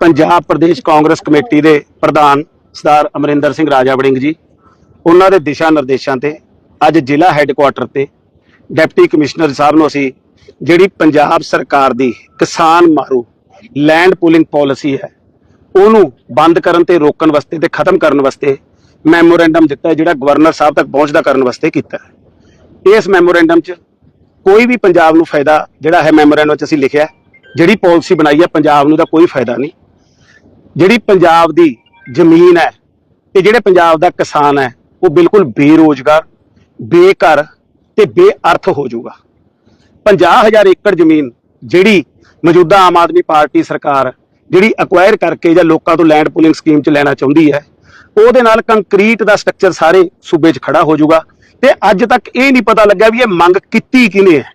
Punjab Pradesh Congress committee ਦੇ ਪ੍ਰਧਾਨ ਸਰਦਾਰ ਅਮਰਿੰਦਰ ਸਿੰਘ ਰਾਜਾ ਵੜਿੰਗ ਜੀ, ਉਹਨਾਂ ਦੇ ਦਿਸ਼ਾ ਨਿਰਦੇਸ਼ਾਂ ਤੇ ਅੱਜ ਜ਼ਿਲ੍ਹਾ ਹੈੱਡਕੁਆਟਰ ਤੇ ਡਿਪਟੀ ਕਮਿਸ਼ਨਰ ਸਾਹਿਬ ਨੂੰ ਅਸੀਂ ਜਿਹੜੀ ਪੰਜਾਬ ਸਰਕਾਰ ਦੀ ਕਿਸਾਨ ਮਾਰੂ ਲੈਂਡ ਪੂਲਿੰਗ ਪਾਲਿਸੀ ਹੈ, ਉਹਨੂੰ ਬੰਦ ਕਰਨ ਤੇ ਰੋਕਣ ਵਾਸਤੇ ਤੇ ਖਤਮ ਕਰਨ ਵਾਸਤੇ ਮੈਮੋਰੈਂਡਮ ਦਿੱਤਾ ਜਿਹੜਾ ਗਵਰਨਰ ਸਾਹਿਬ ਤੱਕ ਪਹੁੰਚਦਾ ਕਰਨ ਵਾਸਤੇ ਕੀਤਾ ਇਸ ਮੈਮੋਰੈਂਡਮ 'ਚ ਕੋਈ ਵੀ ਪੰਜਾਬ ਨੂੰ ਫਾਇਦਾ ਜਿਹੜਾ ਹੈ ਮੈਮੋਰੈਂਡਮ 'ਚ ਅਸੀਂ ਲਿਖਿਆ ਜਿਹੜੀ ਪਾਲਿਸੀ ਬਣਾਈ ਹੈ ਪੰਜਾਬ ਨੂੰ ਦਾ ਕੋਈ ਫਾਇਦਾ ਨਹੀਂ। ਜਿਹੜੀ ਪੰਜਾਬ ਦੀ ਜ਼ਮੀਨ ਹੈ ਤੇ ਜਿਹੜੇ ਪੰਜਾਬ ਦਾ ਕਿਸਾਨ ਹੈ, ਉਹ ਬਿਲਕੁਲ ਬੇਰੋਜ਼ਗਾਰ, ਬੇਘਰ ਤੇ ਬੇਅਰਥ ਹੋ ਜਾਊਗਾ। 50000 ਏਕੜ ਜ਼ਮੀਨ ਜਿਹੜੀ ਮੌਜੂਦਾ ਆਮ ਆਦਮੀ ਪਾਰਟੀ ਸਰਕਾਰ ਜਿਹੜੀ ਅਕਵਾਇਰ ਕਰਕੇ ਜਾਂ ਲੋਕਾਂ ਤੋਂ ਲੈਂਡ ਪੂਲਿੰਗ ਸਕੀਮ 'ਚ ਲੈਣਾ ਚਾਹੁੰਦੀ ਹੈ, ਉਹਦੇ ਨਾਲ ਕੰਕਰੀਟ ਦਾ ਸਟਰਕਚਰ ਸਾਰੇ ਸੂਬੇ 'ਚ ਖੜਾ ਹੋ ਜਾਊਗਾ ਤੇ ਅੱਜ ਤੱਕ ਇਹ ਨਹੀਂ ਪਤਾ ਲੱਗਿਆ ਵੀ ਇਹ ਮੰਗ ਕੀਤੀ ਕਿਨੇ ਹੈ।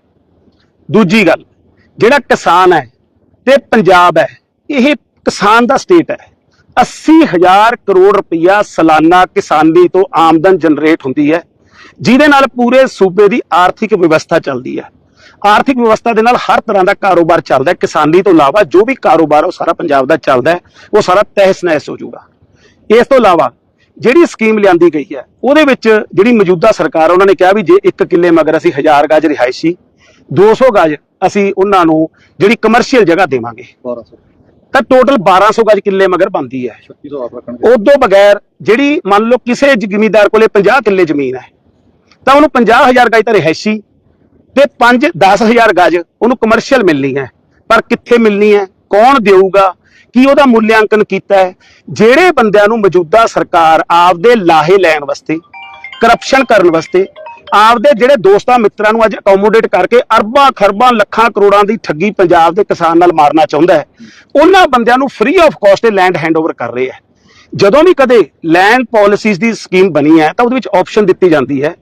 ਦੂਜੀ ਗੱਲ ਜਿਹੜਾ ਕਿਸਾਨ ਹੈ ਤੇ ਪੰਜਾਬ ਹੈ, ਇਹ ਕਿਸਾਨ ਦਾ ਸਟੇਟ ਹੈ। 80000 ਕਰੋੜ ਰੁਪਇਆ ਸਾਲਾਨਾ ਕਿਸਾਨੀ ਤੋਂ ਆਮਦਨ ਜਨਰੇਟ ਹੁੰਦੀ ਹੈ, ਜਿਹਦੇ ਨਾਲ ਪੂਰੇ ਸੂਬੇ ਦੀ ਆਰਥਿਕ ਵਿਵਸਥਾ ਚੱਲਦੀ ਹੈ। ਆਰਥਿਕ ਵਿਵਸਥਾ ਦੇ ਨਾਲ ਹਰ ਤਰ੍ਹਾਂ ਦਾ ਕਾਰੋਬਾਰ ਚੱਲਦਾ ਹੈ, ਕਿਸਾਨੀ ਤੋਂ ਇਲਾਵਾ ਜੋ ਵੀ ਕਾਰੋਬਾਰ ਉਹ ਸਾਰਾ ਪੰਜਾਬ ਦਾ ਚੱਲਦਾ ਹੈ, ਉਹ ਸਾਰਾ ਤਹਿਸ ਨਹਿਸ ਹੋ ਜਾਊਗਾ। ਇਸ ਤੋਂ ਇਲਾਵਾ ਜਿਹੜੀ ਸਕੀਮ ਲਿਆਂਦੀ ਗਈ ਹੈ, ਉਹਦੇ ਵਿੱਚ ਜਿਹੜੀ ਮੌਜੂਦਾ ਸਰਕਾਰ, ਉਹਨਾਂ ਨੇ ਕਿਹਾ ਵੀ ਜੇ ਇੱਕ ਕਿੱਲੇ ਮਗਰ ਅਸੀਂ 1000 ਗਾਜ ਰਿਹਾਇਸ਼ੀ 200 ਗਾਜ ਅਸੀਂ ਉਹਨਾਂ ਨੂੰ ਜਿਹੜੀ ਕਮਰਸ਼ੀਅਲ ਜਗ੍ਹਾ ਦੇਵਾਂਗੇ। 1200 ਤਾਂ ਟੋਟਲ 1200 ਗਜ ਕਿੱਲੇ ਮਗਰ ਬਣਦੀ ਹੈ। 36 ਤੋਂ ਆਪ ਰੱਖਣਗੇ। ਉਦੋਂ ਬਗੈਰ ਜਿਹੜੀ ਮੰਨ ਲਓ ਕਿਸੇ ਜ਼ਮੀਂਦਾਰ ਕੋਲੇ 50 ਕਿੱਲੇ ਜ਼ਮੀਨ ਹੈ ਤਾਂ ਉਹਨੂੰ 50000 ਗਜ ਤਾਂ ਰਿਹਾਇਸ਼ੀ ਤੇ 5 10000 ਗਜ ਉਹਨੂੰ ਕਮਰਸ਼ੀਅਲ ਮਿਲਣੀ ਹੈ। ਪਰ ਕਿੱਥੇ ਮਿਲਣੀ ਹੈ? ਕੌਣ ਦੇਊਗਾ? ਕੀ ਉਹਦਾ ਮੁੱਲਿਆਂਕਨ ਕੀਤਾ ਹੈ? ਜਿਹੜੇ ਬੰਦਿਆਂ ਨੂੰ ਮੌਜੂਦਾ ਸਰਕਾਰ ਆਪਦੇ ਲਾਹੇ ਲੈਣ ਵਾਸਤੇ ਕਰਪਸ਼ਨ ਕਰਨ ਵਾਸਤੇ ਆਪਦੇ ਜਿਹੜੇ ਦੋਸਤਾਂ ਮਿੱਤਰਾਂ ਨੂੰ ਅੱਜ ਅਕੋਮੋਡੇਟ ਕਰਕੇ ਅਰਬਾਂ, ਖਰਬਾਂ, ਲੱਖਾਂ, ਕਰੋੜਾਂ ਦੀ ਠੱਗੀ ਪੰਜਾਬ ਦੇ ਕਿਸਾਨ ਨਾਲ ਮਾਰਨਾ ਚਾਹੁੰਦਾ ਹੈ, ਉਹਨਾਂ ਬੰਦਿਆਂ ਨੂੰ ਫ੍ਰੀ ਆਫ ਕਾਸਟ ਤੇ ਲੈਂਡ ਹੈਂਡਓਵਰ ਕਰ ਰਹੇ ਹੈ। ਜਦੋਂ ਵੀ ਕਦੇ ਲੈਂਡ ਪਾਲਿਸੀਜ਼ ਦੀ ਸਕੀਮ ਬਣੀ ਹੈ, ਤਾਂ ਉਹਦੇ ਵਿੱਚ ਆਪਸ਼ਨ ਦਿੱਤੀ ਜਾਂਦੀ ਹੈ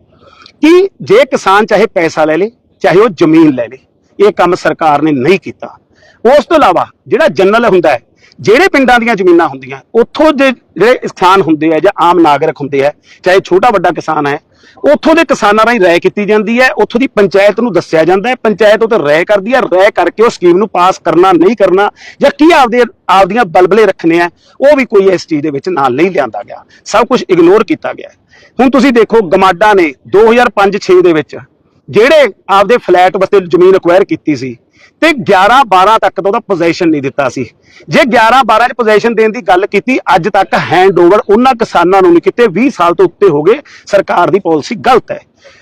ਕਿ ਜੇ ਕਿਸਾਨ ਚਾਹੇ ਪੈਸਾ ਲੈ ਲੇ, ਚਾਹੇ ਉਹ ਜ਼ਮੀਨ ਲੈ ਲੇ, ਇਹ ਕੰਮ ਸਰਕਾਰ ਨੇ ਨਹੀਂ ਕੀਤਾ। ਉਸ ਤੋਂ ਇਲਾਵਾ ਜਿਹੜਾ ਜਨਰਲ ਹੁੰਦਾ ਹੈ ਜਿਹੜੇ ਪਿੰਡਾਂ ਦੀਆਂ ਜ਼ਮੀਨਾਂ ਹੁੰਦੀਆਂ, ਉੱਥੋਂ ਦੇ ਜਿਹੜੇ ਕਿਸਾਨ ਹੁੰਦੇ ਆ ਜਾਂ ਆਮ ਨਾਗਰਿਕ ਹੁੰਦੇ ਆ, ਚਾਹੇ ਛੋਟਾ ਵੱਡਾ ਕਿਸਾਨ ਹੈ ਉੱਥੋਂ ਦੇ ਕਿਸਾਨਾਂ ਰਾਹੀਂ ਰਾਏ ਕੀਤੀ ਜਾਂਦੀ ਹੈ, ਉੱਥੋਂ ਦੀ ਪੰਚਾਇਤ ਨੂੰ ਦੱਸਿਆ ਜਾਂਦਾ ਹੈ, ਪੰਚਾਇਤ ਉਹ ਤੇ ਰਾਏ ਕਰਦੀ ਹੈ, ਰਾਏ ਕਰਕੇ ਉਹ ਸਕੀਮ ਨੂੰ ਪਾਸ ਕਰਨਾ, ਨਹੀਂ ਕਰਨਾ, ਜਾਂ ਕੀ ਆਪਦੇ, ਆਪਦੀਆਂ ਬਲਬਲੇ ਰੱਖਣੇ ਆ, ਉਹ ਵੀ ਕੋਈ ਇਸ ਚੀਜ਼ ਦੇ ਵਿੱਚ ਨਾਲ ਨਹੀਂ ਲਿਆਂਦਾ ਗਿਆ। ਸਭ ਕੁਝ ਇਗਨੋਰ ਕੀਤਾ ਗਿਆ। ਹੁਣ ਤੁਸੀਂ ਦੇਖੋ, ਗਮਾਡਾ ਨੇ 2005-6 ਦੇ ਵਿੱਚ ਜਿਹੜੇ ਆਪਦੇ ਫਲੈਟ ਵਾਸਤੇ ਜ਼ਮੀਨ ਅਕਵਾਇਰ ਕੀਤੀ ਸੀ ਤੇ 11 12 ਤੱਕ ਤਾਂ ਉਹਦਾ ਪੋਜੀਸ਼ਨ ਨਹੀਂ ਦਿੱਤਾ ਸੀ। ਜੇ 11 12 ਚ ਪੋਜੀਸ਼ਨ ਦੇਣ ਦੀ ਗੱਲ ਕੀਤੀ, ਅੱਜ ਤੱਕ ਹੈਂਡਓਵਰ ਉਹਨਾਂ ਕਿਸਾਨਾਂ ਨੂੰ ਨਹੀਂ ਕੀਤੇ। 20 ਸਾਲ ਤੋਂ ਉੱਤੇ ਹੋ ਗਏ, ਸਰਕਾਰ ਦੀ ਪਾਲਿਸੀ ਗਲਤ ਹੈ।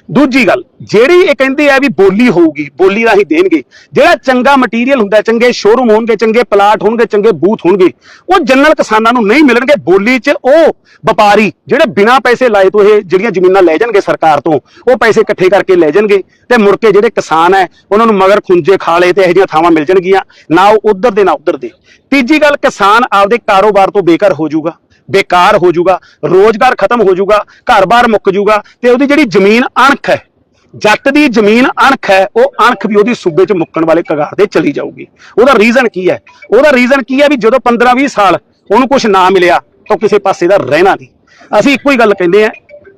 ਦੂਜੀ ਗੱਲ, ਜਿਹੜੀ ਇਹ ਕਹਿੰਦੇ ਆ ਵੀ ਬੋਲੀ ਹੋਊਗੀ, ਬੋਲੀ ਰਾਹੀਂ ਦੇਣਗੇ, ਜਿਹੜਾ ਚੰਗਾ ਮਟੀਰੀਅਲ ਹੁੰਦਾ ਚੰਗੇ ਸ਼ੋਰੂਮ ਹੋਣਗੇ, ਚੰਗੇ ਪਲਾਟ ਹੋਣਗੇ, ਚੰਗੇ ਬੂਥ ਹੋਣਗੇ, ਉਹ ਜਨਰਲ ਕਿਸਾਨਾਂ ਨੂੰ ਨਹੀਂ ਮਿਲਣਗੇ ਬੋਲੀ 'ਚ, ਉਹ ਵਪਾਰੀ ਜਿਹੜੇ ਬਿਨਾਂ ਪੈਸੇ ਲਾਏ ਤੋਂ ਇਹ ਜਿਹੜੀਆਂ ਜ਼ਮੀਨਾਂ ਲੈ ਜਾਣਗੇ ਸਰਕਾਰ ਤੋਂ, ਉਹ ਪੈਸੇ ਇਕੱਠੇ ਕਰਕੇ ਲੈ ਜਾਣਗੇ ਤੇ ਮੁੜ ਕੇ ਜਿਹੜੇ ਕਿਸਾਨ ਹੈ, ਉਹਨਾਂ ਨੂੰ ਮਗਰ ਖੁੰਝੇ ਖਾਲੇ ਤੇ ਇਹੋ ਜਿਹੀਆਂ ਥਾਵਾਂ ਮਿਲ ਜਾਣਗੀਆਂ, ਨਾ ਉਹ ਉਧਰ ਦੇ, ਨਾ ਉਧਰ ਦੇ। ਤੀਜੀ ਗੱਲ, ਕਿਸਾਨ ਆਪਦੇ ਕਾਰੋਬਾਰ ਤੋਂ ਬੇਕਾਰ ਹੋ ਜਾਊਗਾ। ਬੇਕਾਰ ਹੋ ਜਾਊਗਾ, ਰੋਜ਼ਗਾਰ ਖਤਮ ਹੋ ਜਾਊਗਾ, ਘਰ-ਬਾਰ ਮੁੱਕ ਜਾਊਗਾ ਤੇ ਉਹਦੀ ਜਿਹੜੀ ਜ਼ਮੀਨ ਅਣਖ ਹੈ, ਜੱਟ ਦੀ ਜ਼ਮੀਨ ਅਣਖ ਹੈ, ਉਹ ਅਣਖ ਵੀ ਉਹਦੀ ਸੂਬੇ 'ਚ ਮੁੱਕਣ ਵਾਲੇ ਕਗਾਰ ਤੇ ਚਲੀ ਜਾਊਗੀ। ਉਹਦਾ ਰੀਜ਼ਨ ਕੀ ਹੈ? ਉਹਦਾ ਰੀਜ਼ਨ ਕੀ ਹੈ ਵੀ ਜਦੋਂ 15-20 ਸਾਲ ਉਹਨੂੰ ਕੁਝ ਨਾ ਮਿਲਿਆ, ਤਾਂ ਕਿਸੇ ਪਾਸੇ ਦਾ ਰਹਿਣਾ ਨਹੀਂ। ਅਸੀਂ ਇੱਕੋ ਹੀ ਗੱਲ ਕਹਿੰਦੇ ਆ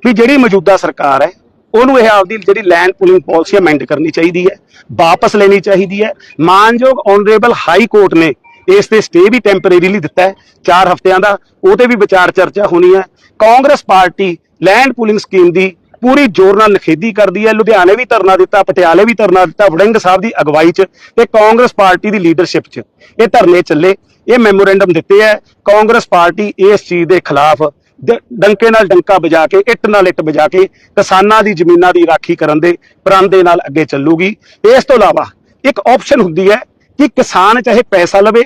ਵੀ ਜਿਹੜੀ ਮੌਜੂਦਾ ਸਰਕਾਰ ਹੈ, ਉਹਨੂੰ ਇਹ ਆਪਦੀ ਜਿਹੜੀ ਲੈਂਡ ਪੂਲਿੰਗ ਪਾਲਿਸੀ ਅਮੈਂਡ ਕਰਨੀ ਚਾਹੀਦੀ ਹੈ, ਵਾਪਸ ਲੈਣੀ ਚਾਹੀਦੀ ਹੈ। ਮਾਨਯੋਗ ਆਨਰੇਬਲ ਹਾਈ ਕੋਰਟ ਨੇ ਇਸ ਤੇ ਸਟੇ ਵੀ ਟੈਂਪਰੇਰੀਲੀ ਦਿੱਤਾ ਹੈ 4 ਹਫ਼ਤਿਆਂ ਦਾ ਉਹਤੇ ਵੀ ਵਿਚਾਰ ਚਰਚਾ ਹੋਣੀ ਹੈ। Congress party land pooling scheme ਦੀ ਪੂਰੀ ਜ਼ੋਰ ਨਾਲ ਨਖੇਦੀ ਕਰਦੀ ਹੈ, ਲੁਧਿਆਣੇ ਵੀ ਧਰਨਾ ਦਿੱਤਾ, ਪਟਿਆਲੇ ਵੀ ਧਰਨਾ ਦਿੱਤਾ, ਵੜਿੰਗ ਸਾਹਿਬ ਦੀ ਅਗਵਾਈ 'ਚ ਤੇ ਕਾਂਗਰਸ ਪਾਰਟੀ ਦੀ ਲੀਡਰਸ਼ਿਪ 'ਚ। ਇਹ ਧਰਨੇ ਚੱਲੇ, ਇਹ ਮੈਮੋਰੈਂਡਮ ਦਿੱਤੇ ਹੈ, ਕਾਂਗਰਸ ਪਾਰਟੀ ਇਸ ਚੀਜ਼ ਦੇ ਖਿਲਾਫ ਡ- ਡੰਕੇ ਨਾਲ ਡੰਕਾ ਵਜਾ ਕੇ, ਇੱਟ ਨਾਲ ਇੱਟ ਵਜਾ ਕੇ ਕਿਸਾਨਾਂ ਦੀ ਜ਼ਮੀਨਾਂ ਦੀ ਰਾਖੀ ਕਰਨ ਦੇ ਪ੍ਰਣ ਦੇ ਨਾਲ ਅੱਗੇ ਚੱਲੂਗੀ। ਇਸ ਤੋਂ ਇਲਾਵਾ ਇੱਕ ਆਪਸ਼ਨ ਹੁੰਦੀ ਹੈ ਕਿ ਕਿਸਾਨ ਚਾਹੇ ਪੈਸਾ ਲਵੇ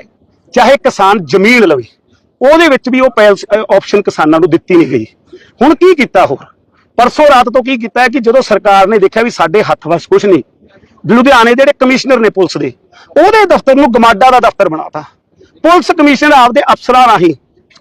ਚਾਹੇ ਕਿਸਾਨ ਜ਼ਮੀਨ ਲਵੇ, ਉਹਦੇ ਵਿੱਚ ਵੀ ਉਹ ਆਪਸ਼ਨ ਕਿਸਾਨਾਂ ਨੂੰ ਦਿੱਤੀ ਨਹੀਂ ਗਈ। ਹੁਣ ਕੀ ਕੀਤਾ ਹੋਰ? ਪਰਸੋਂ ਰਾਤ ਤੋਂ ਕੀ ਕੀਤਾ ਕਿ ਜਦੋਂ ਸਰਕਾਰ ਨੇ ਦੇਖਿਆ ਵੀ ਸਾਡੇ ਹੱਥ ਵਸ ਕੁਝ ਨਹੀਂ ਲੁਧਿਆਣੇ ਦੇ ਜਿਹੜੇ ਕਮਿਸ਼ਨਰ ਨੇ ਪੁਲਿਸ ਦੇ, ਉਹਦੇ ਦਫ਼ਤਰ ਨੂੰ ਗਮਾਡਾ ਦਾ ਦਫ਼ਤਰ ਬਣਾਤਾ। ਪੁਲਿਸ ਕਮਿਸ਼ਨਰ ਆਪਦੇ ਅਫਸਰਾਂ ਰਾਹੀਂ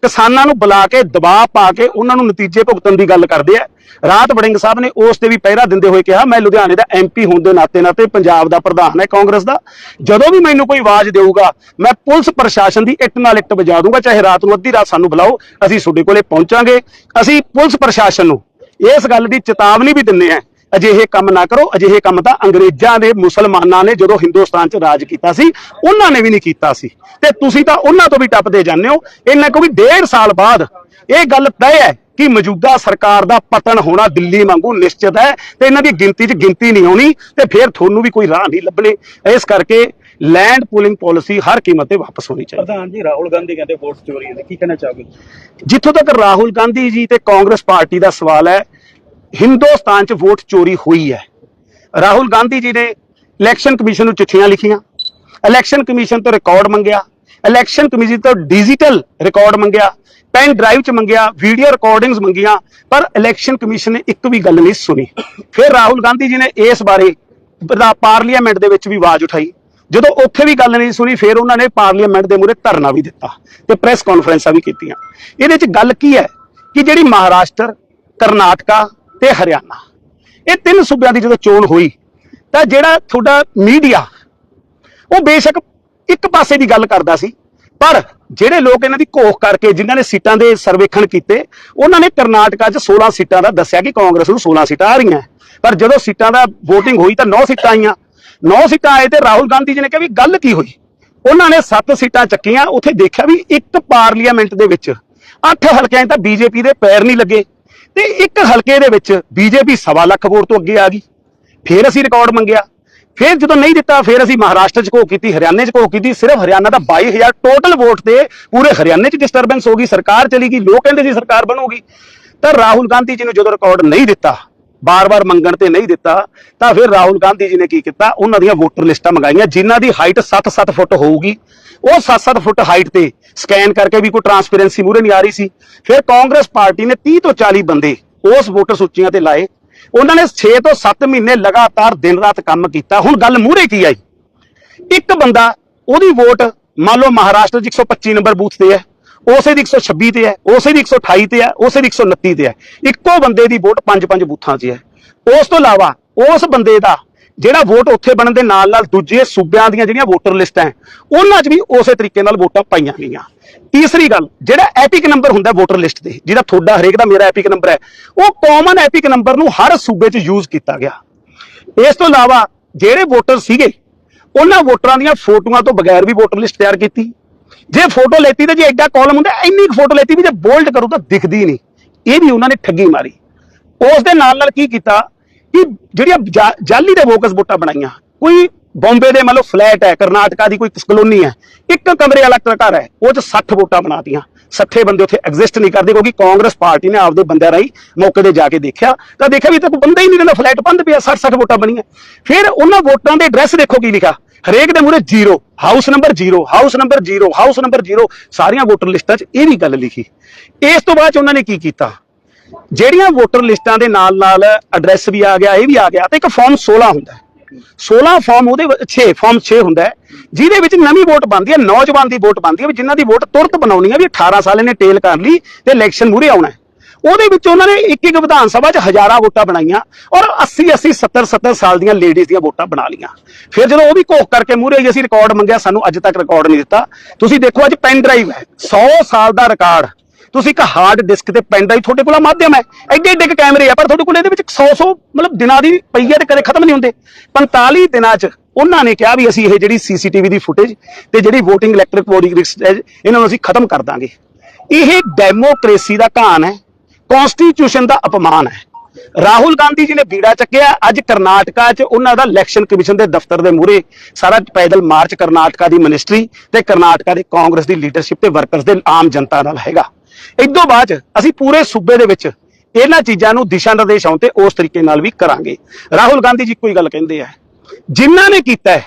ਕਿਸਾਨਾਂ ਨੂੰ ਬੁਲਾ ਕੇ, ਦਬਾਅ ਪਾ ਕੇ ਉਹਨਾਂ ਨੂੰ ਨਤੀਜੇ ਭੁਗਤਣ ਦੀ ਗੱਲ ਕਰਦੇ ਆ। ਰਾਤ ਵੜਿੰਗ ਸਾਹਿਬ ਨੇ ਉਸ ਤੇ ਵੀ ਪਹਿਰਾ ਦਿੰਦੇ ਹੋਏ ਕਿਹਾ, ਮੈਂ ਲੁਧਿਆਣੇ ਦਾ ਐਮਪੀ ਹੋਣ ਦੇ ਨਾਤੇ ਨਾਤੇ ਪੰਜਾਬ ਦਾ ਪ੍ਰਧਾਨ ਹੈ, ਕਾਂਗਰਸ ਦਾ। ਜਦੋਂ ਵੀ ਮੈਨੂੰ ਕੋਈ ਆਵਾਜ਼ ਦੇਊਗਾ, ਮੈਂ ਪੁਲਿਸ ਪ੍ਰਸ਼ਾਸਨ ਦੀ ਇੱਟ ਨਾਲ ਇੱਟ ਵਜਾ ਦੂੰਗਾ, ਚਾਹੇ ਰਾਤ ਨੂੰ ਅੱਧੀ ਰਾਤ ਸਾਨੂੰ ਬੁਲਾਓ, ਅਸੀਂ ਤੁਹਾਡੇ ਕੋਲੇ ਪਹੁੰਚਾਂਗੇ। ਅਸੀਂ ਪੁਲਿਸ ਪ੍ਰਸ਼ਾਸਨ ਨੂੰ ਇਸ ਗੱਲ ਦੀ ਚੇਤਾਵਨੀ ਵੀ ਦਿੰਨੇ ਆ ਅਜਿਹੇ ਕੰਮ ਨਾ ਕਰੋ ਅਜਿਹੇ ਕੰਮ ਤਾਂ ਅੰਗਰੇਜ਼ਾਂ ਦੇ ਮੁਸਲਮਾਨਾਂ ਨੇ ਜਦੋਂ ਹਿੰਦੁਸਤਾਨ 'ਚ ਰਾਜ ਕੀਤਾ ਸੀ ਉਹਨਾਂ ਨੇ ਵੀ ਨਹੀਂ ਕੀਤਾ ਸੀ। ਤੇ ਤੁਸੀਂ ਤਾਂ ਉਹਨਾਂ ਤੋਂ ਵੀ ਟੱਪਦੇ ਜਾਂਦੇ ਹੋ। ਇਹਨਾਂ ਕੋ ਵੀ ਡੇਢ ਸਾਲ ਬਾਅਦ ਇਹ ਗੱਲ ਤੈਅ ਹੈ ਕਿ ਮੌਜੂਦਾ ਸਰਕਾਰ ਦਾ ਪਤਨ ਹੋਣਾ ਦਿੱਲੀ ਵਾਂਗੂ ਨਿਸ਼ਚਿਤ ਹੈ ਤੇ ਇਹਨਾਂ ਦੀ ਗਿਣਤੀ 'ਚ ਗਿਣਤੀ ਨਹੀਂ ਆਉਣੀ ਤੇ ਫਿਰ ਤੁਹਾਨੂੰ ਵੀ ਕੋਈ ਰਾਹ ਨਹੀਂ ਲੱਭਣੇ। ਇਸ ਕਰਕੇ ਲੈਂਡ ਪੂਲਿੰਗ ਪਾਲਿਸੀ ਹਰ ਕੀਮਤ ਤੇ ਵਾਪਸ ਹੋਣੀ ਚਾਹੀਦੀ। ਪ੍ਰਧਾਨ ਜੀ ਰਾਹੁਲ ਗਾਂਧੀ ਕਹਿੰਦੇ ਵੋਟ ਚੋਰੀ ਹੈ। ਕੀ ਕਹਿਣਾ ਚਾਹੋਗੇ? ਜਿੱਥੋਂ ਤੱਕ ਰਾਹੁਲ ਗਾਂਧੀ ਜੀ ਤੇ ਕਾਂਗਰਸ ਪਾਰਟੀ ਦਾ ਸਵਾਲ ਹੈ ਹਿੰਦੁਸਤਾਨ 'ਚ ਵੋਟ ਚੋਰੀ ਹੋਈ ਹੈ। ਰਾਹੁਲ ਗਾਂਧੀ ਜੀ ਨੇ ਇਲੈਕਸ਼ਨ ਕਮਿਸ਼ਨ ਨੂੰ ਚਿੱਠੀਆਂ ਲਿਖੀਆਂ। ਇਲੈਕਸ਼ਨ ਕਮਿਸ਼ਨ ਤੋਂ ਰਿਕਾਰਡ ਮੰਗਿਆ। ਇਲੈਕਸ਼ਨ ਕਮਿਸ਼ਨ ਤੋਂ ਡਿਜੀਟਲ ਰਿਕਾਰਡ ਮੰਗਿਆ। ਪੈਨ ਡਰਾਈਵ 'ਚ ਮੰਗਿਆ ਵੀਡੀਓ ਰਿਕਾਰਡਿੰਗਸ ਮੰਗੀਆਂ, ਪਰ ਇਲੈਕਸ਼ਨ ਕਮਿਸ਼ਨ ਨੇ ਇੱਕ ਵੀ ਗੱਲ ਨਹੀਂ ਸੁਣੀ। ਫਿਰ ਰਾਹੁਲ ਗਾਂਧੀ ਜੀ ਨੇ ਇਸ ਬਾਰੇ ਪਾ- ਪਾਰਲੀਮੈਂਟ ਦੇ ਵਿੱਚ ਵੀ ਆਵਾਜ਼ ਉਠਾਈ। ਜਦੋਂ ਉੱਥੇ ਵੀ ਗੱਲ ਨਹੀਂ ਸੁਣੀ, ਫਿਰ ਉਹਨਾਂ ਨੇ ਪਾਰਲੀਮੈਂਟ ਦੇ ਮੂਹਰੇ ਧਰਨਾ ਵੀ ਦਿੱਤਾ ਤੇ ਪ੍ਰੈਸ ਕਾਨਫਰੰਸਾਂ ਵੀ ਕੀਤੀਆਂ। ਇਹਦੇ 'ਚ ਗੱਲ ਕੀ ਹੈ ਕਿ ਜਿਹੜੀ ਮਹਾਰਾਸ਼ਟਰ, ਕਰਨਾਟਕਾ ਤੇ ਹਰਿਆਣਾ। ਇਹ ਤਿੰਨ ਸੂਬਿਆਂ ਦੀ ਜਦੋਂ ਚੋਣ ਹੋਈ, ਤਾਂ ਜਿਹੜਾ ਤੁਹਾਡਾ ਮੀਡੀਆ, ਉਹ ਬੇਸ਼ੱਕ ਇੱਕ ਪਾਸੇ ਦੀ ਗੱਲ ਕਰਦਾ ਸੀ, ਪਰ ਜਿਹੜੇ ਲੋਕ ਇਹਨਾਂ ਦੀ ਘੋਖ ਕਰਕੇ, ਜਿਨ੍ਹਾਂ ਨੇ ਸੀਟਾਂ ਦੇ ਸਰਵੇਖਣ ਕੀਤੇ, ਉਹਨਾਂ ਨੇ ਕਰਨਾਟਕਾ 'ਚ 16 ਸੀਟਾਂ ਦਾ ਦੱਸਿਆ ਕਿ ਕਾਂਗਰਸ ਨੂੰ 16 ਸੀਟਾਂ ਆ ਰਹੀਆਂ। ਪਰ ਜਦੋਂ ਸੀਟਾਂ ਦਾ VOTING ਹੋਈ, ਤਾਂ 9 ਸੀਟਾਂ ਆਈਆਂ। 9 ਸੀਟਾਂ ਆਏ ਤੇ ਰਾਹੁਲ ਗਾਂਧੀ ਜੀ ਨੇ ਕਿਹਾ ਵੀ ਗੱਲ ਕੀ ਹੋਈ? ਉਹਨਾਂ ਨੇ 7 ਸੀਟਾਂ ਚੱਕੀਆਂ, ਉੱਥੇ ਦੇਖਿਆ ਵੀ ਇੱਕ ਪਾਰਲੀਮੈਂਟ ਦੇ ਵਿੱਚ 8 ਹਲਕਿਆਂ 'ਚ ਤਾਂ ਬੀਜੇਪੀ ਦੇ ਪੈਰ ਨਹੀਂ ਲੱਗੇ। ਤੇ ਇੱਕ ਹਲਕੇ ਦੇ ਵਿੱਚ ਬੀਜੇਪੀ ਸਵਾ ਲੱਖ ਵੋਟ ਤੋਂ ਅੱਗੇ ਆ ਗਈ। ਫਿਰ ਅਸੀਂ ਰਿਕਾਰਡ ਮੰਗਿਆ। ਫਿਰ ਜਦੋਂ ਨਹੀਂ ਦਿੱਤਾ, ਫਿਰ ਅਸੀਂ ਮਹਾਰਾਸ਼ਟਰ 'ਚ ਘੋਖ ਕੀਤੀ, ਹਰਿਆਣੇ 'ਚ ਘੋਖ ਕੀਤੀ। ਸਿਰਫ ਹਰਿਆਣਾ ਦਾ 22000 ਟੋਟਲ ਵੋਟ ਤੇ ਪੂਰੇ ਹਰਿਆਣੇ 'ਚ ਡਿਸਟਰਬੈਂਸ ਹੋ ਗਈ, ਸਰਕਾਰ ਚਲੀ ਗਈ, ਲੋਕ ਕਹਿੰਦੇ ਸੀ ਸਰਕਾਰ ਬਣੂਗੀ। ਤਾਂ ਰਾਹੁਲ ਗਾਂਧੀ ਜੀ ਨੂੰ ਜਦੋਂ ਰਿਕਾਰਡ ਨਹੀਂ ਦਿੱਤਾ, ਬਾਰ-ਬਾਰ ਮੰਗਣ ਤੇ ਨਹੀਂ ਦਿੱਤਾ, ਤਾਂ ਫਿਰ ਰਾਹੁਲ ਗਾਂਧੀ ਜੀ ਨੇ ਕੀ ਕੀਤਾ? ਉਹਨਾਂ ਦੀਆਂ ਵੋਟਰ ਲਿਸਟਾਂ ਮੰਗਾਈਆਂ, ਜਿਨ੍ਹਾਂ ਦੀ ਹਾਈਟ 7-7 ਫੁੱਟ ਹੋਊਗੀ। ਉਹ 7-7 ਫੁੱਟ ਹਾਈਟ ਤੇ ਸਕੈਨ ਕਰਕੇ ਵੀ ਕੋਈ ਟਰਾਂਸਪੇਰੈਂਸੀ ਮੂਰੇ ਨਹੀਂ ਆ ਰਹੀ ਸੀ। ਫਿਰ ਕਾਂਗਰਸ ਪਾਰਟੀ ਨੇ 30 ਤੋਂ 40 ਬੰਦੇ ਉਸ ਵੋਟਰ ਸੂਚੀਆਂ ਤੇ ਲਾਏ। ਉਹਨਾਂ ਨੇ 6 ਤੋਂ 7 ਮਹੀਨੇ ਲਗਾਤਾਰ ਦਿਨ ਰਾਤ ਕੰਮ ਕੀਤਾ। ਹੁਣ ਗੱਲ ਮੂਰੇ ਕੀ ਆਈ? ਇੱਕ ਬੰਦਾ, ਉਹਦੀ ਵੋਟ ਮੰਨ ਲਓ ਮਹਾਰਾਸ਼ਟਰ 'ਚ 125 ਨੰਬਰ ਬੂਥ ਤੇ ਹੈ, ਉਸੇ ਦੀ 126 ਤੇ ਹੈ, ਉਸੇ ਦੀ 128 ਤੇ ਹੈ, ਉਸੇ ਦੀ 129 ਤੇ ਹੈ। ਇੱਕੋ ਬੰਦੇ ਦੀ ਵੋਟ ਪੰਜ ਪੰਜ ਬੂਥਾਂ 'ਚ ਹੈ। ਉਸ ਤੋਂ ਇਲਾਵਾ ਉਸ ਬੰਦੇ ਦਾ ਜਿਹੜਾ ਵੋਟ ਉੱਥੇ ਬਣਨ ਦੇ ਨਾਲ ਨਾਲ ਦੂਜੇ ਸੂਬਿਆਂ ਦੀਆਂ ਜਿਹੜੀਆਂ ਵੋਟਰ ਲਿਸਟਾਂ ਹੈ, ਉਹਨਾਂ 'ਚ ਵੀ ਉਸੇ ਤਰੀਕੇ ਨਾਲ ਵੋਟਾਂ ਪਾਈਆਂ ਗਈਆਂ। ਤੀਸਰੀ ਗੱਲ, ਜਿਹੜਾ ਐਪਿਕ ਨੰਬਰ ਹੁੰਦਾ ਵੋਟਰ ਲਿਸਟ ਦੇ ਜਿਹੜਾ ਤੁਹਾਡਾ ਹਰੇਕ ਦਾ ਮੇਰਾ ਐਪਿਕ ਨੰਬਰ ਹੈ, ਉਹ ਕਾਮਨ ਐਪਿਕ ਨੰਬਰ ਨੂੰ ਹਰ ਸੂਬੇ 'ਚ ਯੂਜ਼ ਕੀਤਾ ਗਿਆ। ਇਸ ਤੋਂ ਇਲਾਵਾ ਜਿਹੜੇ ਵੋਟਰ ਸੀਗੇ, ਉਹਨਾਂ ਵੋਟਰਾਂ ਦੀਆਂ ਫੋਟੋਆਂ ਤੋਂ ਬਗੈਰ ਵੀ ਵੋਟਰ ਲਿਸਟ ਤਿਆਰ ਕੀਤੀ। ਜੇ ਫੋਟੋ ਲੈਤੀ ਤਾਂ ਜੇ ਐਡਾ ਕਾਲਮ ਹੁੰਦਾ, ਇੰਨੀ ਕੁ ਫੋਟੋ ਲੈਤੀ ਵੀ ਜੇ ਬੋਲਡ ਕਰੋ ਤਾਂ ਦਿਖਦੀ ਨਹੀਂ। ਇਹ ਵੀ ਉਹਨਾਂ ਨੇ ਠੱਗੀ ਮਾਰੀ। ਉਸ ਦੇ ਨਾਲ ਨਾਲ ਕੀ ਕੀਤਾ ਕਿ ਜਿਹੜੀਆਂ ਜਾਲੀ ਦੇ ਬੋਕਸ ਵੋਟਾਂ ਬਣਾਈਆਂ, ਕੋਈ ਬੰਬੇ ਦੇ ਮੰਨ ਫਲੈਟ ਹੈ, ਕਰਨਾਟਕਾ ਦੀ ਕੋਈ ਕਲੋਨੀ ਹੈ, ਇੱਕ ਕਮਰੇ ਵਾਲਾ ਘਰ ਹੈ, ਉਹ ਚ 60 ਵੋਟਾਂ ਬਣਾਤੀਆਂ। 60 ਬੰਦੇ ਉੱਥੇ ਐਗਜ਼ਿਸਟ ਨਹੀਂ ਕਰਦੇ ਕਿਉਂਕਿ ਕਾਂਗਰਸ ਪਾਰਟੀ ਨੇ ਆਪਦੇ ਬੰਦਿਆਂ ਰਾਹੀਂ ਮੌਕੇ ਤੇ ਜਾ ਕੇ ਦੇਖਿਆ। ਤਾਂ ਦੇਖਿਆ ਵੀ ਤਾਂ ਕੋਈ ਬੰਦਾ ਹੀ ਨਹੀਂ ਰਹਿੰਦਾ, ਫਲੈਟ ਬੰਦ ਪਿਆ 60 60 ਵੋਟਾਂ ਬਣੀਆਂ। ਫਿਰ ਉਹਨਾਂ ਵੋਟਾਂ ਦੇ ਐਡਰੈਸ ਦੇਖੋ ਕੀ ਲਿਖਿਆ। ਹਰੇਕ ਦੇ ਮੂਰੇ zero house number zero house number zero house number zero, ਸਾਰੀਆਂ ਵੋਟਰ ਲਿਸਟਾਂ 'ਚ ਇਹ ਵੀ ਗੱਲ ਲਿਖੀ। ਇਸ ਤੋਂ ਬਾਅਦ 'ਚ ਉਹਨਾਂ ਨੇ ਕੀ ਕੀਤਾ? ਜਿਹੜੀਆਂ ਵੋਟਰ ਲਿਸਟਾਂ ਦੇ ਨਾਲ ਨਾਲ ਐਡਰੈਸ ਵੀ ਆ ਗਿਆ, ਇਹ ਵੀ ਆ ਗਿਆ ਤੇ ਇੱਕ ਫਾਰਮ 16 ਹੁੰਦਾ ਹੈ। 16 ਫਾਰਮ ਉਹਦੇ 6 ਫਾਰਮ 6 ਹੁੰਦਾ ਜਿਹਦੇ ਵਿੱਚ ਨਵੀਂ ਵੋਟ ਬਣਦੀ ਹੈ, ਨੌਜਵਾਨ ਦੀ ਵੋਟ ਬਣਦੀ ਹੈ, ਵੀ ਜਿਨ੍ਹਾਂ ਦੀ ਵੋਟ ਤੁਰਤ ਬਣਾਉਣੀ ਹੈ, ਵੀ 18 ਸਾਲ ਇਹਨੇ ਟੇਲ ਕਰ ਲਈ ਤੇ ਇਲੈਕਸ਼ਨ ਮੂਰੇ ਆਉਣਾ ਉਹਦੇ ਵਿੱਚ ਉਹਨਾਂ ਨੇ ਇੱਕ ਇੱਕ ਵਿਧਾਨ ਸਭਾ 'ਚ ਹਜ਼ਾਰਾਂ ਵੋਟਾਂ ਬਣਾਈਆਂ ਔਰ 80 80 70 70 ਸਾਲ ਦੀਆਂ ਲੇਡੀਜ਼ ਦੀਆਂ ਵੋਟਾਂ ਬਣਾ ਲੀਆਂ ਫਿਰ ਜਦੋਂ ਉਹ ਵੀ ਘੋਖ ਕਰਕੇ ਮੂਰੇ ਆਈ, ਅਸੀਂ ਰਿਕਾਰਡ ਮੰਗਿਆ, ਸਾਨੂੰ ਅੱਜ ਤੱਕ ਰਿਕਾਰਡ ਨਹੀਂ ਦਿੱਤਾ। ਤੁਸੀਂ ਦੇਖੋ ਅੱਜ ਪੈਨ ਡਰਾਈਵ ਹੈ। 100 ਸਾਲ ਦਾ ਰਿਕਾਰਡ ਤੁਸੀਂ ਇੱਕ ਹਾਰਡ ਡਿਸਕ ਤੇ ਪੈਨ ਡਰਾਈਵ ਤੁਹਾਡੇ ਕੋਲ ਮਾਧਿਅਮ ਹੈ। ਐਡੇ ਐਡੇ ਕੈਮਰੇ ਆ, ਪਰ ਤੁਹਾਡੇ ਕੋਲ ਇਹਦੇ ਵਿੱਚ 100 100 ਮਤਲਬ ਦਿਨਾਂ ਦੀ ਪਈ ਹੈ ਤੇ ਕਦੇ ਖਤਮ ਨਹੀਂ ਹੁੰਦੇ। 45 ਦਿਨਾਂ 'ਚ ਉਹਨਾਂ ਨੇ ਕਿਹਾ ਵੀ ਅਸੀਂ ਇਹ ਜਿਹੜੀ ਸੀਸੀਟੀਵੀ ਦੀ ਫੁਟੇਜ ਤੇ ਜਿਹੜੀ VOTING ਇਲੈਕਟ੍ਰਿਕ ਬੋਡੀ ਇਹਨਾਂ ਨੂੰ ਅਸੀਂ ਖਤਮ ਕਰ ਦਾਂਗੇ। ਇਹ ਡੈਮੋਕ੍ਰੇਸੀ ਦਾ ਘਾਣ ਹੈ ਕਨਸਟੀਟਿਊਸ਼ਨ ਦਾ ਅਪਮਾਨ ਹੈ। ਰਾਹੁਲ ਗਾਂਧੀ ਜੀ ਨੇ ਬੀੜਾ ਚੱਕਿਆ, ਅੱਜ ਕਰਨਾਟਕਾ 'ਚ ਉਹਨਾਂ ਦਾ ਇਲੈਕਸ਼ਨ ਕਮਿਸ਼ਨ ਦੇ ਦਫ਼ਤਰ ਦੇ ਮੂਹਰੇ ਸਾਰਾ ਪੈਦਲ ਮਾਰਚ ਕਰਨਾਟਕਾ ਦੀ ਮਿਨਿਸਟਰੀ ਤੇ ਕਰਨਾਟਕਾ ਦੇ ਕਾਂਗਰਸ ਦੀ ਲੀਡਰਸ਼ਿਪ ਤੇ ਵਰਕਰਸ ਦੇ ਆਮ ਜਨਤਾ ਨਾਲ ਹੈਗਾ। ਇਦੋਂ ਬਾਅਦ 'ਚ ਅਸੀਂ ਪੂਰੇ ਸੂਬੇ ਦੇ ਵਿੱਚ ਇਹਨਾਂ ਚੀਜ਼ਾਂ ਨੂੰ ਦਿਸ਼ਾ ਨਿਰਦੇਸ਼ ਆਉਣ ਤੇ ਉਸ ਤਰੀਕੇ ਨਾਲ ਵੀ ਕਰਾਂਗੇ। ਰਾਹੁਲ ਗਾਂਧੀ ਜੀ ਕੋਈ ਗੱਲ ਕਹਿੰਦੇ ਆ, ਜਿਨ੍ਹਾਂ ਨੇ ਕੀਤਾ ਹੈ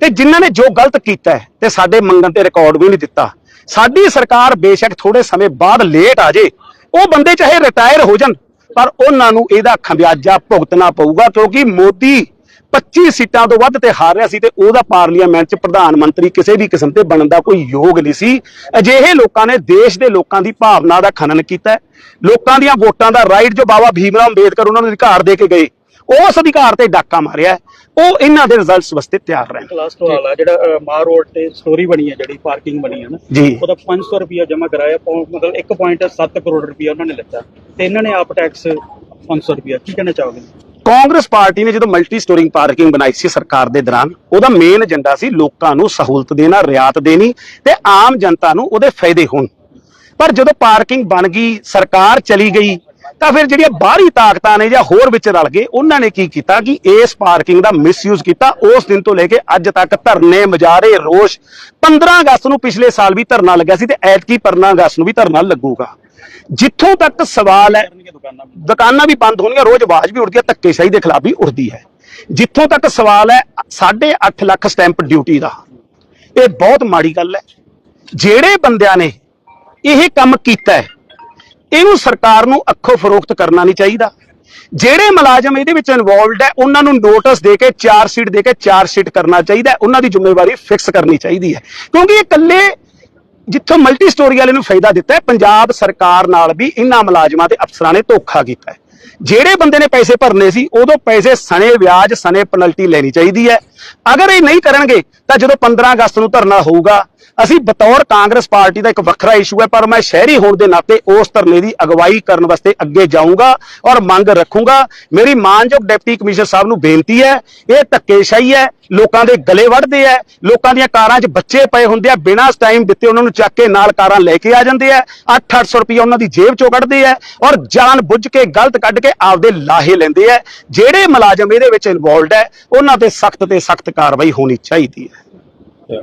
ਤੇ ਜਿਨ੍ਹਾਂ ਨੇ ਜੋ ਗਲਤ ਕੀਤਾ ਹੈ ਤੇ ਸਾਡੇ ਮੰਗਣ ਤੇ ਰਿਕਾਰਡ ਵੀ ਨਹੀਂ ਦਿੱਤਾ। ਸਾਡੀ ਸਰਕਾਰ ਬੇਸ਼ੱਕ ਥੋੜੇ ਸਮੇਂ ਬਾਅਦ ਲੇਟ ਆ ਜੇ, ਉਹ ਬੰਦੇ ਚਾਹੇ ਰਿਟਾਇਰ ਹੋ ਜਾਣ, ਪਰ ਉਹਨਾਂ ਨੂੰ ਇਹਦਾ ਖਮਿਆਜਾ ਭੁਗਤਣਾ ਪਊਗਾ ਕਿਉਂਕਿ ਮੋਦੀ 25 ਸੀਟਾਂ ਤੋਂ ਵੱਧ ਤੇ ਹਾਰ ਰਿਹਾ ਸੀ ਤੇ ਉਹਦਾ ਪਾਰਲੀਮੈਂਟ 'ਚ ਪ੍ਰਧਾਨ ਮੰਤਰੀ ਕਿਸੇ ਵੀ ਕਿਸਮ ਤੇ ਬਣਨ ਦਾ ਕੋਈ ਯੋਗ ਨਹੀਂ ਸੀ। ਅਜਿਹੇ ਲੋਕਾਂ ਨੇ ਦੇਸ਼ ਦੇ ਲੋਕਾਂ ਦੀ ਭਾਵਨਾ ਦਾ ਖਨਨ ਕੀਤਾ। ਲੋਕਾਂ ਦੀਆਂ ਵੋਟਾਂ ਦਾ ਰਾਈਟ ਜੋ ਬਾਬਾ ਭੀਮਰਾਓ ਅੰਬੇਦਕਰ ਉਹਨਾਂ ਨੂੰ ਅਧਿਕਾਰ ਦੇ ਕੇ ਗਏ ਉਸ ਅਧਿਕਾਰ ਤੇ ਡਾਕਾ ਮਾਰਿਆ। ਉਹ ਇਹਨਾਂ ਦੇ ਰਿਜ਼ਲਟਸ ਵਾਸਤੇ ਤਿਆਰ ਰਹਿਣ। ਕਲਾਸ ਜਿਹੜਾ ਮਾਰ ਰੋਡ ਤੇ ਸਟੋਰੀ ਬਣੀ ਹੈ ਜਿਹੜੀ ਪਾਰਕਿੰਗ ਬਣੀ ਹੈ ਨਾ ਉਹਦਾ 500 ਰੁਪਿਆ ਜਮ੍ਹਾਂ ਕਰਾਇਆ ਮਤਲਬ 1.7 ਕਰੋੜ ਰੁਪਿਆ ਉਹਨਾਂ ਨੇ ਲਿੱਤਾ ਤੇ ਇਹਨਾਂ ਨੇ ਆਪ ਟੈਕਸ 500 ਰੁਪਿਆ ਕੀ ਕਹਿਣਾ ਚਾਹੋਗੇ? ਕਾਂਗਰਸ ਪਾਰਟੀ ਨੇ ਜਦੋਂ ਮਲਟੀ ਸਟੋਰਿੰਗ ਪਾਰਕਿੰਗ ਬਣਾਈ ਸੀ ਸਰਕਾਰ ਦੇ ਦੌਰਾਨ, ਉਹਦਾ ਮੇਨ ਏਜੰਡਾ ਸੀ ਲੋਕਾਂ ਨੂੰ ਸਹੂਲਤ ਦੇਣਾ, ਰਿਆਤ ਦੇਣੀ ਤੇ ਆਮ ਜਨਤਾ ਨੂੰ ਉਹਦੇ ਫਾਇਦੇ ਹੋਣ। ਪਰ ਜਦੋਂ ਪਾਰਕਿੰਗ ਬਣ ਗਈ, ਸਰਕਾਰ ਚਲੀ ਗਈ, ਤਾਂ ਫਿਰ ਜਿਹੜੀਆਂ ਬਾਹਰੀ ਤਾਕਤਾਂ ਨੇ ਜਾਂ ਹੋਰ ਵਿੱਚ ਰਲ ਗਏ, ਉਹਨਾਂ ਨੇ ਕੀ ਕੀਤਾ ਕਿ ਇਸ ਪਾਰਕਿੰਗ ਦਾ ਮਿਸਯੂਜ਼ ਕੀਤਾ। ਉਸ ਦਿਨ ਤੋਂ ਲੈ ਕੇ ਅੱਜ ਤੱਕ ਧਰਨੇ ਮਜਾਰੇ ਰੋਸ਼ 15 ਅਗਸਤ ਨੂੰ ਪਿਛਲੇ ਸਾਲ ਵੀ ਧਰਨਾ ਲੱਗਿਆ ਸੀ ਤੇ ਐਤਕੀ 15 ਅਗਸਤ ਨੂੰ ਵੀ ਧਰਨਾ ਲੱਗੂਗਾ। ਜਿੱਥੋਂ ਤੱਕ ਸਵਾਲ ਹੈ ਦੁਕਾਨਾਂ ਵੀ ਬੰਦ ਹੋਣਗੀਆਂ ਰੋਜ਼ ਆਵਾਜ਼ ਵੀ ਉੱਠਦੀ ਹੈ ਧੱਕੇਸ਼ਾਹੀ ਦੇ ਖਿਲਾਫ ਵੀ ਉੱਠਦੀ ਹੈ। ਜਿੱਥੋਂ ਤੱਕ ਸਵਾਲ ਹੈ 8.5 ਲੱਖ ਸਟੈਂਪ ਡਿਊਟੀ ਦਾ। ਇਹ ਬਹੁਤ ਮਾੜੀ ਗੱਲ ਹੈ। ਜਿਹੜੇ ਬੰਦਿਆਂ ਨੇ ਇਹ ਕੰਮ ਕੀਤਾ ਹੈ ਇਹਨੂੰ ਸਰਕਾਰ ਨੂੰ ਅੱਖੋਂ ਫਰੋਖਤ ਕਰਨਾ ਨਹੀਂ ਚਾਹੀਦਾ। ਜਿਹੜੇ ਮੁਲਾਜ਼ਮ ਇਹਦੇ ਵਿੱਚ ਇਨਵੋਲਵਡ ਹੈ ਉਹਨਾਂ ਨੂੰ ਨੋਟਿਸ ਦੇ ਕੇ ਚਾਰ ਸ਼ੀਟ ਦੇ ਕੇ ਚਾਰ ਸ਼ੀਟ ਕਰਨਾ ਚਾਹੀਦਾ ਹੈ। ਉਹਨਾਂ ਦੀ ਜ਼ਿੰਮੇਵਾਰੀ ਫਿਕਸ ਕਰਨੀ ਚਾਹੀਦੀ ਹੈ। ਕਿਉਂਕਿ ਇਹ ਇਕੱਲੇ ਜਿੱਥੋਂ ਮਲਟੀ ਸਟੋਰੀ ਵਾਲੇ ਨੂੰ ਫਾਇਦਾ ਦਿੱਤਾ ਹੈ, ਪੰਜਾਬ ਸਰਕਾਰ ਨਾਲ ਵੀ ਇਹਨਾਂ ਮੁਲਾਜ਼ਮਾਂ ਤੇ ਅਫਸਰਾਂ ਨੇ ਧੋਖਾ ਕੀਤਾ ਹੈ। ਜਿਹੜੇ ਬੰਦੇ ਨੇ ਪੈਸੇ ਭਰਨੇ ਸੀ, ਉਦੋਂ ਪੈਸੇ ਸਣੇ ਵਿਆਜ, ਸਣੇ ਪੈਨਲਟੀ ਲੈਣੀ ਚਾਹੀਦੀ ਹੈ। ਅਗਰ ਇਹ ਨਹੀਂ ਕਰਨਗੇ, ਤਾਂ ਜਦੋਂ 15 ਅਗਸਤ ਨੂੰ ਧਰਨਾ ਹੋਊਗਾ, ਅਸੀਂ ਬਤੌਰ ਕਾਂਗਰਸ ਪਾਰਟੀ ਦਾ ਇੱਕ ਵੱਖਰਾ ਇਸ਼ੂ ਹੈ, ਪਰ ਮੈਂ ਸ਼ਹਿਰੀ ਹੋਣ ਦੇ ਨਾਤੇ ਉਸ ਧਰਨੇ ਦੀ ਅਗਵਾਈ ਕਰਨ ਵਾਸਤੇ ਅੱਗੇ ਜਾਊਂਗਾ ਔਰ ਮੰਗ ਰੱਖੂੰਗਾ। ਮੇਰੀ ਮਾਨਯੋਗ ਡਿਪਟੀ ਕਮਿਸ਼ਨਰ ਸਾਹਿਬ ਨੂੰ ਬੇਨਤੀ ਹੈ, ਇਹ ਧੱਕੇਸ਼ਾਹੀ ਹੈ, ਲੋਕਾਂ ਦੇ ਗਲੇ ਵੱਢਦੇ ਆ ਲੋਕਾਂ ਦੀਆਂ ਕਾਰਾਂ 'ਚ ਬੱਚੇ ਪਏ ਹੁੰਦੇ ਆ, ਬਿਨਾਂ ਟਾਈਮ ਦਿੱਤੇ ਉਹਨਾਂ ਨੂੰ ਚੱਕ ਕੇ ਨਾਲ ਕਾਰਾਂ ਲੈ ਕੇ ਆ ਜਾਂਦੇ ਆ 8-800 ਰੁਪਏ ਉਹਨਾਂ ਦੀ ਜੇਬ 'ਚੋਂ ਕੱਢਦੇ ਆ ਔਰ ਜਾਣ ਬੁੱਝ ਕੇ ਗਲਤ ਕੱਢ ਕੇ ਆਪਦੇ ਲਾਹੇ ਲੈਂਦੇ ਆ। ਜਿਹੜੇ ਮੁਲਾਜ਼ਮ ਇਹਦੇ ਵਿੱਚ ਇਨਵੋਲਡ ਹੈ, ਉਹਨਾਂ ਤੇ ਸਖਤ ਤੇ ਸਖਤ ਕਾਰਵਾਈ ਹੋਣੀ ਚਾਹੀਦੀ ਹੈ।